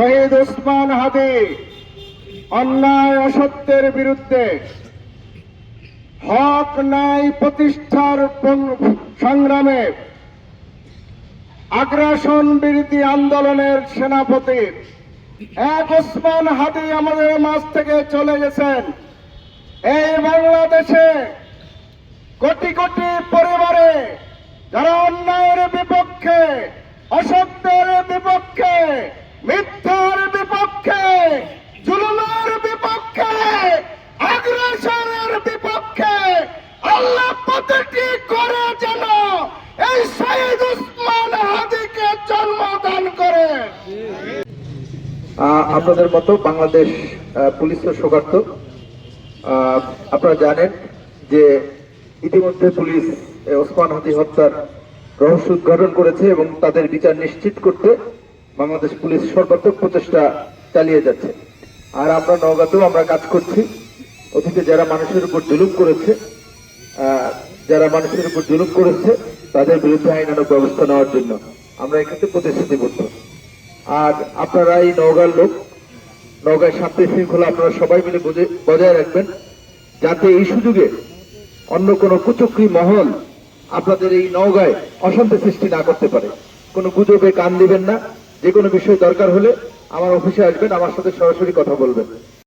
শহীদ ওসমান হাদি অন্যায় অসত্যের বিরুদ্ধে হক ন্যায় প্রতিষ্ঠার সংগ্রামে আগ্রাসন বিরোধী আন্দোলনের সেনাপতি এক ওসমান হাদি আমাদের মাঝ থেকে চলে গেছেন। এই বাংলাদেশে কোটি কোটি পরিবারে যারা অন্যায়ের বিপক্ষে, অসত্যের বিপক্ষে প্রতিটি করে যেন এই শহীদ উসমান হাদিকে জন্মদান করে। আপনাদের মতো বাংলাদেশ পুলিশের আহ, আপনারা জানেন যে ইতিমধ্যে পুলিশ ওসমান হাদি হত্যার রহস্য উদ্ঘাটন করেছে এবং তাদের বিচার নিশ্চিত করতে বাংলাদেশ পুলিশ সর্বাত্মক প্রচেষ্টা চালিয়ে যাচ্ছে। আর আমরা নওগাঁতেও আমরা কাজ করছি। অতীতে যারা মানুষের উপর জুলুম করেছে যারা মানুষের উপর জুলুম করেছে, তাদের বিরুদ্ধে আইনানুগ ব্যবস্থা নেওয়ার জন্য আমরা এক্ষেত্রে প্রতিশ্রুতিবদ্ধ। আর আপনারা এই নওগাঁর লোক, নওগাঁয় শান্তি শৃঙ্খলা আপনারা সবাই মিলে বজায় রাখবেন, যাতে এই সুযোগে অন্য কোনো কুচক্রি মহল আপনাদের এই নওগাঁয় অশান্তি সৃষ্টি না করতে পারে। কোনো গুজবে কান দিবেন না, যে কোনো বিষয় দরকার হলে আমার অফিসে আসবেন, আমার সাথে সরাসরি কথা বলবেন।